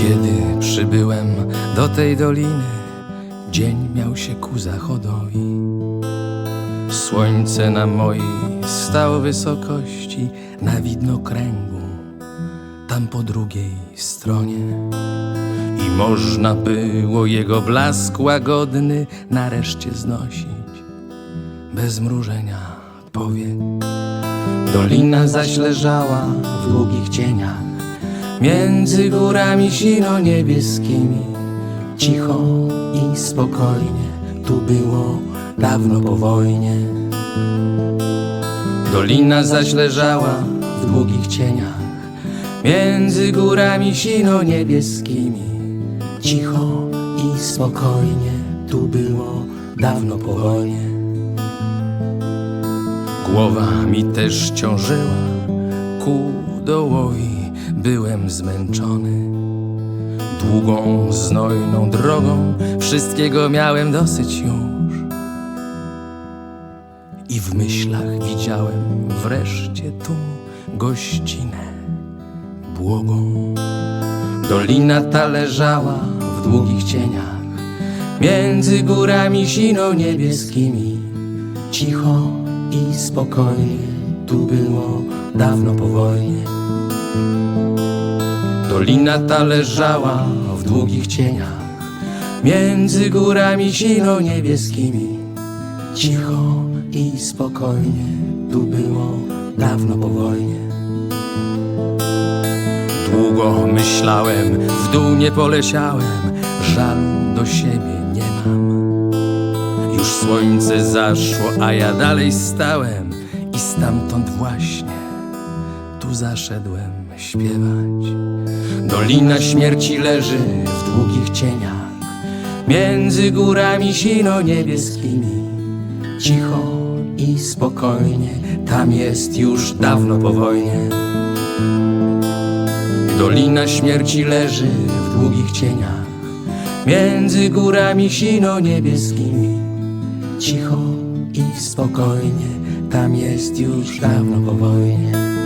Kiedy przybyłem do tej doliny, dzień miał się ku zachodowi. Słońce na mojej stało wysokości na widnokręgu, tam po drugiej stronie. I można było jego blask łagodny nareszcie znosić, bez mrużenia powiek. Dolina zaś leżała w długich cieniach, między górami sino niebieskimi. Cicho i spokojnie, tu było dawno po wojnie. Dolina zaś leżała w długich cieniach, między górami sino niebieskimi. Cicho i spokojnie, tu było dawno po wojnie. Głowa mi też ciążyła ku dołowi, byłem zmęczony. Długą, znojną drogą, wszystkiego miałem dosyć już. I w myślach widziałem wreszcie tu gościnę błogą. Dolina ta leżała w długich cieniach, między górami sino niebieskimi. Cicho i spokojnie, tu było dawno po wojnie. Dolina ta leżała w długich cieniach, między górami sino niebieskimi. Cicho i spokojnie, tu było dawno po wojnie. Długo myślałem, w dół nie poleciałem, żalu do siebie nie mam. Już słońce zaszło, a ja dalej stałem i stamtąd właśnie tu zaszedłem śpiewać. Dolina śmierci leży w długich cieniach, między górami sino niebieskimi. Cicho i spokojnie, tam jest już dawno po wojnie. Dolina śmierci leży w długich cieniach, między górami sino niebieskimi. Cicho i spokojnie, tam jest już dawno po wojnie.